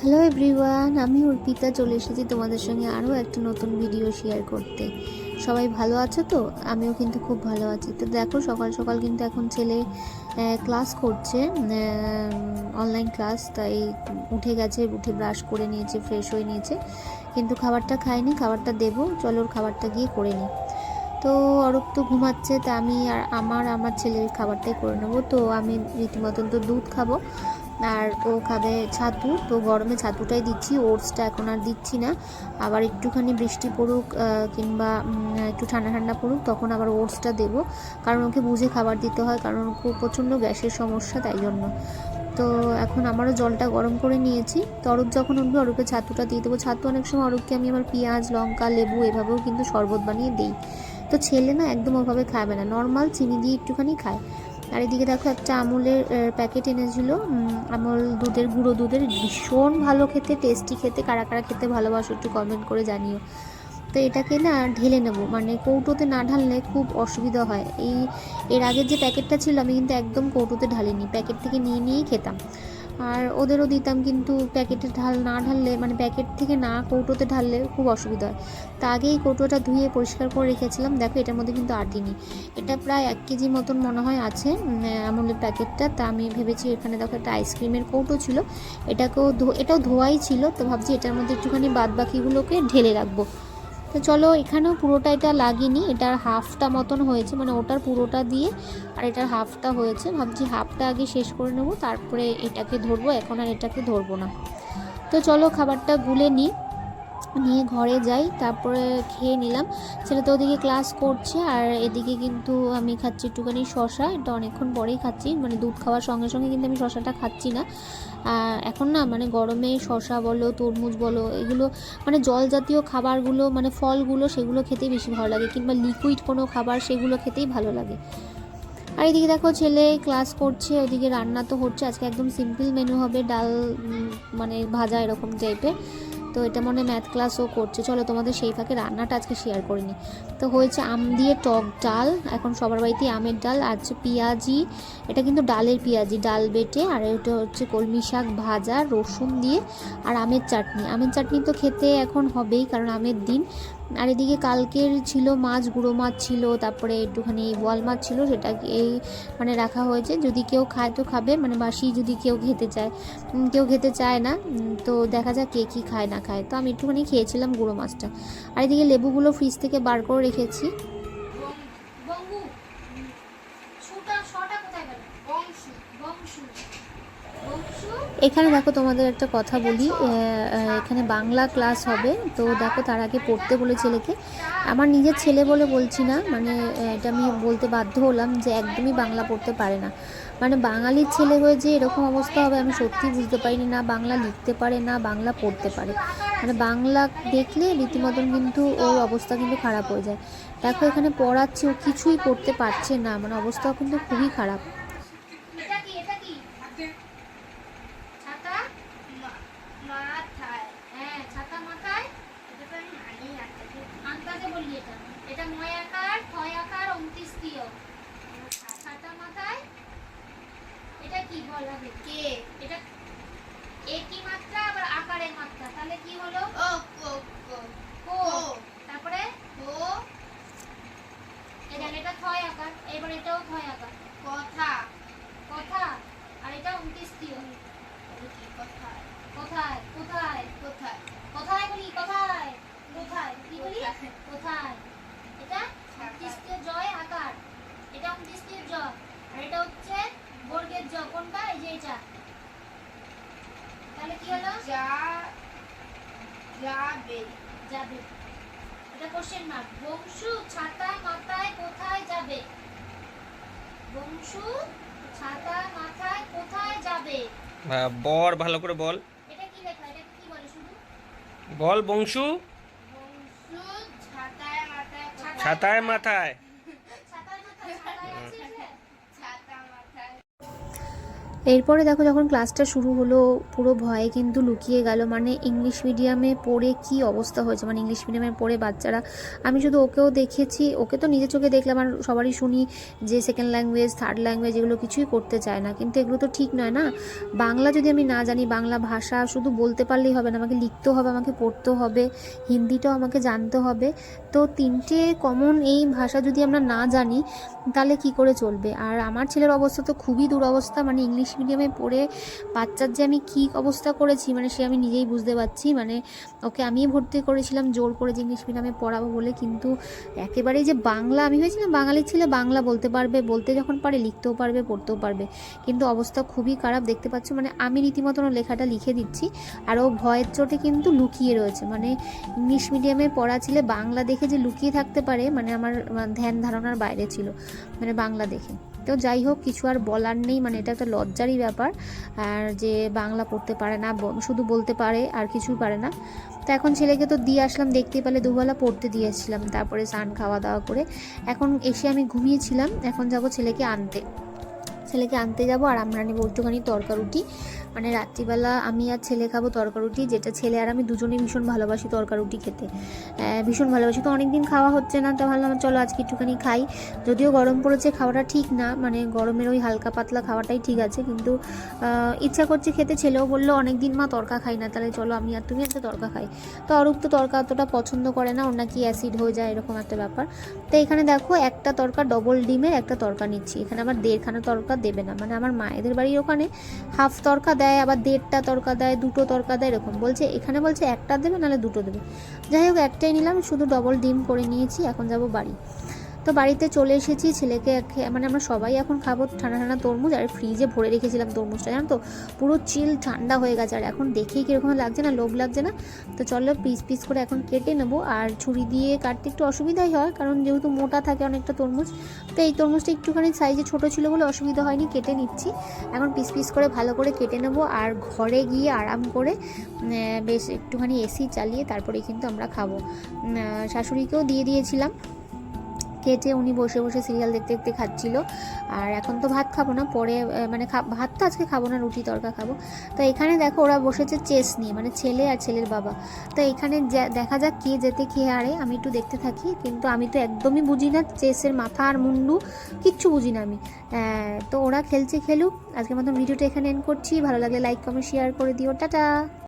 Hello everyone আমি অর্পিতা, চলে এসেছি তোমাদের সঙ্গে আরও একটা নতুন ভিডিও শেয়ার করতে। সবাই ভালো আছো তো? আমিও কিন্তু খুব ভালো আছি। তো দেখো, সকাল সকাল কিন্তু এখন ছেলে ক্লাস করছে অনলাইন ক্লাস তাই উঠে গেছে, উঠে ব্রাশ করে নিয়েছে ফ্রেশ হয়ে নিয়েছে। কিন্তু খাবারটা খায়নি খাবারটা দেবো, চলো ওর খাবারটা গিয়ে করে নিই। তো অরূপ তো ঘুমাচ্ছে, তা আমি আর আমার আমার ছেলের খাবারটাই করে নেব। তো আমি রীতিমতন তো দুধ খাব। আর ও খাবে ছাতু, তো গরমে ছাতুটাই দিচ্ছি, ওটসটা এখন আর দিচ্ছি না। আবার একটুখানি বৃষ্টি পড়ুক কিংবা একটু ঠান্ডা ঠান্ডা পড়ুক, তখন আবার ওটসটা দেবো। কারণ ওকে বুঝে খাবার দিতে হয়, কারণ খুব প্রচণ্ড গ্যাসের সমস্যা, তাই জন্য। তো এখন আমারও জলটা গরম করে নিয়েছি। তো অরূপ যখন উঠবে অরূপে ছাতুটা দিয়ে দেবো। ছাতু অনেক সময় অরূপকে আমি আমার পেঁয়াজ, লঙ্কা, লেবু এভাবেও কিন্তু শরবত বানিয়ে দিই। তো ছেলে না একদম ওভাবে খাবে না, নর্মাল চিনি দিয়ে একটুখানি খায়। আর এদিকে দেখো একটা আমুলের প্যাকেট এনেছিল। আমল দুধের, গুঁড়ো দুধের ভীষণ ভালো খেতে টেস্টি খেতে, কারা কারা খেতে ভালোবাসো একটু কমেন্ট করে জানিও। তো এটাকে না ঢেলে নেব মানে কৌটোতে না ঢাললে খুব অসুবিধা হয়। এই, এর আগের যে প্যাকেটটা ছিল, আমি কিন্তু একদম কৌটোতে ঢালিনি। প্যাকেট থেকে নিয়ে নিয়েই খেতাম। আর ওদেরও দিতাম কিন্তু প্যাকেটে ঢাল না ঢাললে মানে প্যাকেট থেকে না কৌটোতে ঢাললে খুব অসুবিধা হয়। তা আগেই কৌটোটা ধুয়ে পরিষ্কার করে রেখেছিলাম। দেখো, এটার মধ্যে কিন্তু আটিনি। এটা প্রায় এক কেজি মতন মনে হয় আছে আমুলের প্যাকেটটা। তা আমি ভেবেছি এখানে দেখো একটা আইসক্রিমের কৌটো ছিল। এটাকেও এটাও ধোয়াই ছিল। তো ভাবছি এটার মধ্যে একটুখানি বাদ বাকিগুলোকে ঢেলে রাখব। তো চলো এখানেও পুরোটা এটা লাগিনি, এটার হাফটা মতন হয়েছে মানে ওটার পুরোটা দিয়ে আর এটার হাফটা হয়েছে। ভাবছি হাফটা আগে শেষ করে নেব, তারপরে এটাকে ধরবো, এখন আর এটাকে ধরবো না। তো চলো খাবারটা গুলে নিই। নিয়ে ঘরে যাই, তারপরে খেয়ে নিলাম। ছেলে তো ওদিকে ক্লাস করছে, আর এদিকে কিন্তু আমি খাচ্ছি একটুখানি শশা এটা অনেকক্ষণ পরেই খাচ্ছি মানে দুধ খাওয়ার সঙ্গে সঙ্গে কিন্তু আমি শশাটা খাচ্ছি না। আর এখন না মানে গরমে শশা বলো, তরমুজ বলো, এগুলো মানে জল জাতীয় খাবারগুলো মানে ফলগুলো, সেগুলো খেতেই বেশি ভালো লাগে। কিংবা লিকুইড কোনো খাবার, সেগুলো খেতেই ভালো লাগে। আর এদিকে দেখো ছেলে ক্লাস করছে, ওদিকে রান্না তো হচ্ছে, আজকে একদম সিম্পল মেনু হবে, ডাল মানে ভাজা এরকম টাইপের তো এটা মনে ম্যাথ ক্লাসও করছে। চলো তোমাদের সেই ফাঁকে রান্নাটা আজকে শেয়ার করে করিনি তো হয়েছে আম দিয়ে টক ডাল, এখন সবার বাড়িতেই আমের ডাল, আর হচ্ছে পেঁয়াজি, এটা কিন্তু ডালের পেঁয়াজি, ডাল বেটে, আর এটা হচ্ছে কলমি শাক ভাজা, রসুন দিয়ে, আর আমের চাটনি। আমের চাটনি তো খেতে এখন হবেই, কারণ আমের দিন। আর এদিকে কালকের ছিল মাছ, গুঁড়ো মাছ ছিল, তারপরে একটুখানি বল মাছ ছিল, সেটা এই মানে রাখা হয়েছে। যদি কেউ খায় তো খাবে মানে বাসি যদি কেউ খেতে চায়। কেউ খেতে চায় না তো দেখা যাক কে কী খায়, না খায়। তো আমি একটুখানি খেয়েছিলাম গুঁড়ো মাছটা। আর এদিকে লেবুগুলো ফ্রিজ থেকে বার করে রেখেছি বঙ্গু ছুটা ছটা কোথায় গেল বংশু বংশু বংশু এখানে দেখো তোমাদের একটা কথা বলি এখানে বাংলা ক্লাস হবে। তো দেখো তার আগে পড়তে বলে ছেলেকে আমার নিজের ছেলে বলে বলছি না মানে এটা আমি বলতে বাধ্য হলাম যে একদমই বাংলা পড়তে পারে না। মানে বাঙালির ছেলে হয়ে যে এরকম অবস্থা হবে, আমি সত্যি বুঝতে পারিনি না বাংলা লিখতে পারে, না বাংলা পড়তে পারে। মানে বাংলা দেখলে রীতিমতন কিন্তু ওর অবস্থা কিন্তু খারাপ হয়ে যায়। দেখো এখানে পড়াচ্ছে ও কিছুই পড়তে পারছে না মানে অবস্থা কিন্তু খুবই খারাপ এটা কি এটা কি ছাতা মাথায় হ্যাঁ ছাতা মাথায় এটা তো আমি আগেই আনতে আন্তাজে বললি এটা এটা নয় আকার ছয় আকার উনত্রিশ তিয় ছাতা মাথায় এটা কি বল আগে কে এটা একই মাত্রা আবার আকারের মাত্রা তাহলে কি হলো ও ও ও কো তারপরে ও এটা এটা ছয় আকার এবার এটাও ছয় আকার কথা কথা আর এটা উনত্রিশ তিয় কি কথা কোথায় কোথায় কোথায় কোথায় বলি কোথায় কোথায় কি বলি কোথায়? কোথায় এটা উনত্রিশের জয় আকার এটা উনত্রিশের জ আর এটা হচ্ছে বর্গের জ কোনটা এই যে এটা তাহলে কি হলো যা যাবে যাবে এটা কোশ্চেন মার্ক বংশু ছাতা মাথায় কোথায় যাবে? বংশু ছাতা মাথায় কোথায় যাবে? বর ভালো করে বল। এটা কি লেখা? এটা কি বলে শুধু? বল বংশু। বংশু ছাতায় মাথায় ছাতায় মাথায়। এরপরে দেখো যখন ক্লাসটা শুরু হলো, পুরো ভয়ে কিন্তু লুকিয়ে গেল। মানে ইংলিশ মিডিয়ামে পড়ে কি অবস্থা হয়েছে? মানে ইংলিশ মিডিয়ামে পড়ে বাচ্চারা। আমি শুধু ওকেও দেখেছি, ওকে তো নিজের চোখে দেখলাম আর সবারই শুনি যে সেকেন্ড ল্যাঙ্গুয়েজ থার্ড ল্যাঙ্গুয়েজ এগুলো কিছুই করতে চায় না। কিন্তু এগুলো তো ঠিক নয় না? বাংলা যদি আমি না জানি, বাংলা ভাষা শুধু বলতে পারলেই হবে না, আমাকে লিখতেও হবে, আমাকে পড়তেও হবে, হিন্দিটাও আমাকে জানতে হবে। তো তিনটে কমন এই ভাষা যদি আমরা না জানি, তাহলে কি করে চলবে? আর আমার ছেলের অবস্থা তো খুবই দুরবস্থা। মানে ইংলিশ মিডিয়ামে পড়ে বাচ্চার যে আমি কী অবস্থা করেছি মানে সে আমি নিজেই বুঝতে পারছি। মানে ওকে আমিই ভর্তি করেছিলাম, জোর করে যে ইংলিশ মিডিয়ামে পড়াবো বলে। কিন্তু একেবারেই যে বাংলা, আমি ভেবেছিলাম বাঙালির ছেলে বাংলা বলতে পারবে, বলতে যখন পারে লিখতেও পারবে, পড়তেও পারবে। কিন্তু অবস্থা খুবই খারাপ, দেখতে পাচ্ছ? মানে আমি রীতিমতন লেখাটা লিখে দিচ্ছি, আর ও ভয়ের চোটে কিন্তু লুকিয়ে রয়েছে। মানে ইংলিশ মিডিয়ামে পড়া ছেলে বাংলা দেখে যে লুকিয়ে থাকতে পারে মানে আমার ধ্যান ধারণার বাইরে ছিল মানে বাংলা দেখে। তো যাই হোক, কিছু আর বলার নেই মানে এটা একটা লজ্জারই ব্যাপার। আর যে বাংলা পড়তে পারে না শুধু বলতে পারে, আর কিছুই পারে না। তো এখন ছেলেকে তো দিয়ে আসলাম দেখতে পেলে দুবেলা পড়তে দিয়েছিলাম, তারপরে স্নান খাওয়া দাওয়া করে। এখন এসে আমি ঘুমিয়েছিলাম, এখন যাব ছেলেকে আনতে। ছেলেকে আনতে যাব আর আমরা নেব একটুখানি তরকা রুটি মানে রাত্রিবেলা আমি আর ছেলে খাব তরকা রুটি যেটা ছেলে আর আমি দুজনেই ভীষণ ভালোবাসি তরকা রুটি খেতে ভীষণ ভালোবাসি। তো অনেক দিন খাওয়া হচ্ছে না, তো ভাবলাম চলো আজকে একটুখানি খাই। যদিও গরম পড়েছে, খাওয়াটা ঠিক না। মানে গরমের ওই হালকা পাতলা খাওয়াটাই ঠিক আছে। কিন্তু ইচ্ছা করছে খেতে। ছেলেও বলল অনেক দিন মা তরকা খাই না। তাহলে চলো আমি আর তুমি একটা তরকা খাই। তো অরূপ তো তরকা অতটা পছন্দ করে না। ওর নাকি অ্যাসিড হয়ে যায়, এরকম একটা ব্যাপার। তো এখানে দেখো, একটা তরকা ডবল ডিমের একটা তরকা নিচ্ছি। এখানে আবার দেড়খানা তরকা দেবে না। মানে আমার মায়েদের বাড়ির ওখানে হাফ তরকা দেয়, আবার দেড়টা তরকা দেয়, দুটো তরকা দেয়, এরকম। বলছে, এখানে বলছে একটা দেবে, নাহলে দুটো দেবে। যাই হোক, একটাই নিলাম, শুধু ডবল ডিম করে নিয়েছি, এখন যাব বাড়ি। তো বাড়িতে চলে এসেছি, ছেলেকে মানে আমরা সবাই এখন খাব ঠান্ডা ঠান্ডা তরমুজ আর ফ্রিজে ভরে রেখেছিলাম তরমুজটা, জানো তো? পুরো চিল ঠান্ডা হয়ে গেছে আর এখন দেখেই কীরকম লাগছে না, লোভ লাগছে না? তো চলো পিস পিস করে এখন কেটে নেব আর ছুরি দিয়ে কাটতে একটু অসুবিধাই হয় কারণ যেহেতু মোটা থাকে অনেকটা তরমুজ, তো এই তরমুজটা একটুখানি সাইজে ছোট ছিল বলে অসুবিধা হয়নি, কেটে নিচ্ছি। এখন পিস পিস করে ভালো করে কেটে নেব আর ঘরে গিয়ে আরাম করে বেশ একটুখানি এসি চালিয়ে তারপরে কিন্তু আমরা খাব। শাশুড়িকেও দিয়ে দিয়েছিলাম। কেটে উনি বসে বসে সিরিয়াল দেখতে দেখতে খাচ্ছিল। আর এখন তো ভাত খাব না, পরে মানে ভাত তো আজকে খাব না, রুটি তরকা খাব। তো এখানে দেখো ওরা বসেছে চেস নিয়ে মানে ছেলে আর ছেলের বাবা। তো এখানে দেখা যাক কে যেতে কে আরে আমি একটু দেখতে থাকি, কিন্তু আমি তো একদমই বুঝি না চেসের মাথা আর মুন্ডু, কিচ্ছু বুঝি না আমি। তো ওরা খেলছে খেলুক, আজকের মতন ভিডিওটা এখানে এন্ড করছি। ভালো লাগলে লাইক কমেন্ট শেয়ার করে দিও। টাটা!